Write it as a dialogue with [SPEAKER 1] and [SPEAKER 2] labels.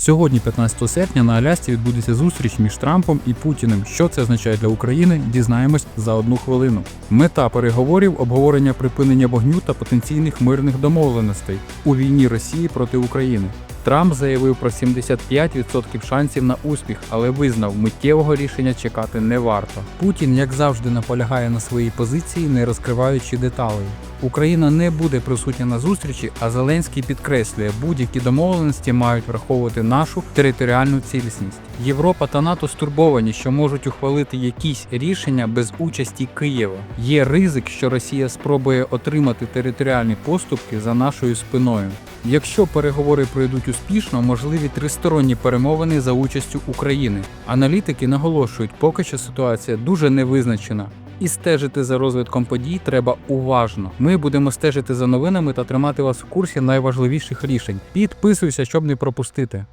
[SPEAKER 1] Сьогодні, 15 серпня, на Алясці відбудеться зустріч між Трампом і Путіним. Що це означає для України? Дізнаємось за одну хвилину. Мета переговорів обговорення припинення вогню та потенційних мирних домовленостей у війні Росії проти України. Трамп заявив про 75% шансів на успіх, але визнав, миттєвого рішення чекати не варто. Путін, як завжди, наполягає на своїй позиції, не розкриваючи деталей. Україна не буде присутня на зустрічі, а Зеленський підкреслює, будь-які домовленості мають враховувати нашу територіальну цілісність. Європа та НАТО стурбовані, що можуть ухвалити якісь рішення без участі Києва. Є ризик, що Росія спробує отримати територіальні поступки за нашою спиною. Якщо переговори пройдуть успішно, можливі тристоронні перемовини за участю України. Аналітики наголошують, поки що ситуація дуже невизначена. І стежити за розвитком подій треба уважно. Ми будемо стежити за новинами та тримати вас в курсі найважливіших рішень. Підписуйся, щоб не пропустити.